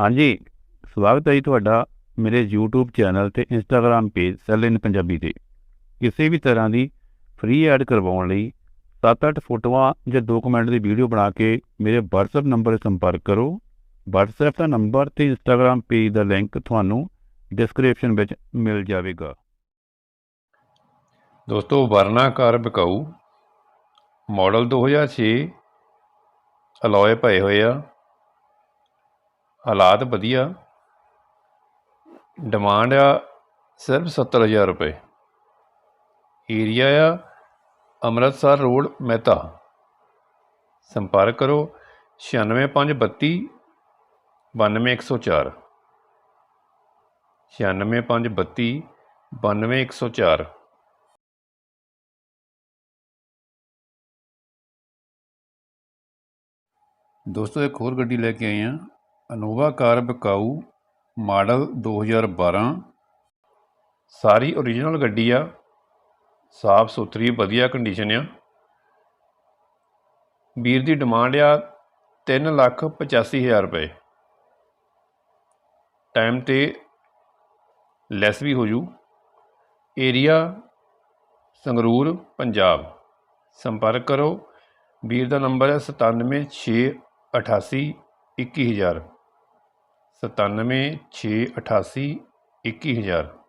ਹਾਂਜੀ, ਸਵਾਗਤ ਹੈ ਜੀ ਤੁਹਾਡਾ ਮੇਰੇ YouTube ਚੈਨਲ ਤੇ Instagram page sell in Punjabi ਤੇ। ਕਿਸੇ ਵੀ ਤਰ੍ਹਾਂ ਦੀ ਫ੍ਰੀ ਐਡ ਕਰਵਾਉਣ ਲਈ 7-8 ਫੋਟੋਆਂ ਜਾਂ 2 ਦੀ ਵੀਡੀਓ ਬਣਾ ਕੇ ਮੇਰੇ WhatsApp ਨੰਬਰ 'ਤੇ ਸੰਪਰਕ ਕਰੋ। WhatsApp ਦਾ ਨੰਬਰ ਤੇ Instagram ਪੇਜ ਦਾ ਲਿੰਕ ਤੁਹਾਨੂੰ ਡਿਸਕ੍ਰਿਪਸ਼ਨ ਵਿੱਚ ਮਿਲ ਜਾਵੇਗਾ। ਦੋਸਤੋ ਵਰਨਾਕਾਰ ਵਿਕਾਊ ਮਾਡਲ 2006 ਅਲੋਏ ਪਏ ਹੋਏ ਆ। ਹਾਲਾਤ ਵਧੀਆ। ਡਿਮਾਂਡ ਆ ਸਿਰਫ 70000 ਰੁਪਏ। ਏਰੀਆ ਆ ਅੰਮ੍ਰਿਤਸਰ ਰੋਡ ਮਹਿਤਾ। ਸੰਪਰਕ ਕਰੋ 96532 92104 96532 92104 ਦੋਸਤੋ, ਇੱਕ ਹੋਰ ਗੱਡੀ ਲੈ ਕੇ ਆਏ ਆ ਅਨੋਵਾ ਕਾਰ ਵਿਕਾਊ ਮਾਡਲ 2012 ਸਾਰੀ ਓਰੀਜਨਲ ਗੱਡੀ ਆ। ਸਾਫ਼ ਸੁਥਰੀ, ਵਧੀਆ ਕੰਡੀਸ਼ਨ ਆ। ਵੀਰ ਦੀ ਡਿਮਾਂਡ ਆ 3 ਲੱਖ 85 ਹਜ਼ਾਰ ਰੁਪਏ। ਟਾਈਮ ਤੇ ਲੈਸ ਵੀ ਹੋ ਜੂ। ਏਰੀਆ ਸੰਗਰੂਰ, ਪੰਜਾਬ। ਸੰਪਰਕ ਕਰੋ। ਵੀਰ ਦਾ ਨੰਬਰ ਹੈ 97688 21000 97688 21000